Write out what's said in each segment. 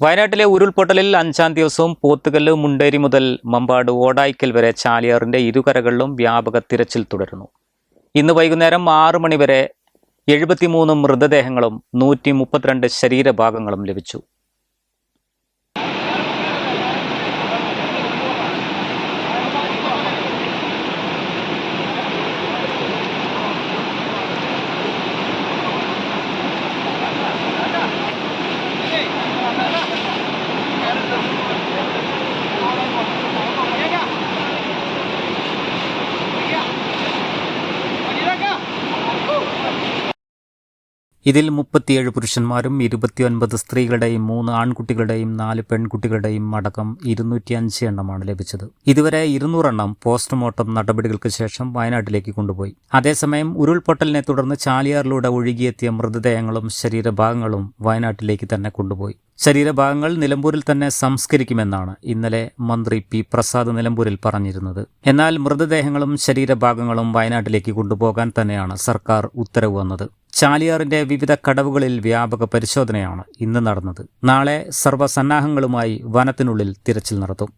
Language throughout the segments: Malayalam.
വയനാട്ടിലെ ഉരുൾപൊട്ടലിൽ അഞ്ചാം ദിവസവും പോത്തുകല്ല് മുണ്ടേരി മുതൽ മമ്പാട് ഓടായിക്കൽ വരെ ചാലിയാറിന്റെ ഇരുകരകളിലും വ്യാപക തിരച്ചിൽ തുടരുന്നു. ഇന്ന് വൈകുന്നേരം ആറു മണിവരെ എഴുപത്തിമൂന്ന് മൃതദേഹങ്ങളും നൂറ്റി മുപ്പത്തിരണ്ട് ശരീരഭാഗങ്ങളും ലഭിച്ചു. ഇതിൽ മുപ്പത്തിയേഴ് പുരുഷന്മാരും ഇരുപത്തിയൊൻപത് സ്ത്രീകളുടെയും മൂന്ന് ആൺകുട്ടികളുടെയും നാല് പെൺകുട്ടികളുടെയും അടക്കം ഇരുന്നൂറ്റിയഞ്ച് എണ്ണമാണ് ലഭിച്ചത്. ഇതുവരെ ഇരുന്നൂറെണ്ണം പോസ്റ്റ്മോർട്ടം നടപടികൾക്ക് ശേഷം വയനാട്ടിലേക്ക് കൊണ്ടുപോയി. അതേസമയം ഉരുൾപൊട്ടലിനെ തുടർന്ന് ചാലിയാറിലൂടെ ഒഴുകിയെത്തിയ മൃതദേഹങ്ങളും ശരീരഭാഗങ്ങളും വയനാട്ടിലേക്ക് തന്നെ കൊണ്ടുപോയി. ശരീരഭാഗങ്ങൾ നിലമ്പൂരിൽ തന്നെ സംസ്കരിക്കുമെന്നാണ് ഇന്നലെ മന്ത്രി പി പ്രസാദ് നിലമ്പൂരിൽ പറഞ്ഞിരുന്നത്. എന്നാൽ മൃതദേഹങ്ങളും ശരീരഭാഗങ്ങളും വയനാട്ടിലേക്ക് കൊണ്ടുപോകാൻ തന്നെയാണ് സർക്കാർ ഉത്തരവ് വന്നത്. ചാലിയാറിന്റെ വിവിധ കടവുകളിൽ വ്യാപക പരിശോധനയാണ് ഇന്ന് നടന്നത്. നാളെ സർവസന്നാഹങ്ങളുമായി വനത്തിനുള്ളിൽ തിരച്ചിൽ നടത്തും.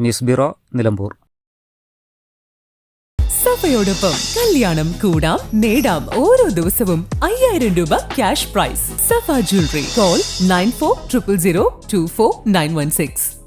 News bureau Nilambur. സഫയോടൊപ്പം കല്യാണം കൂടാം നേടാം ഓരോ ദിവസവും അയ്യായിരം രൂപ cash prize. Safa jewellery call nine four triple zero two four nine one six.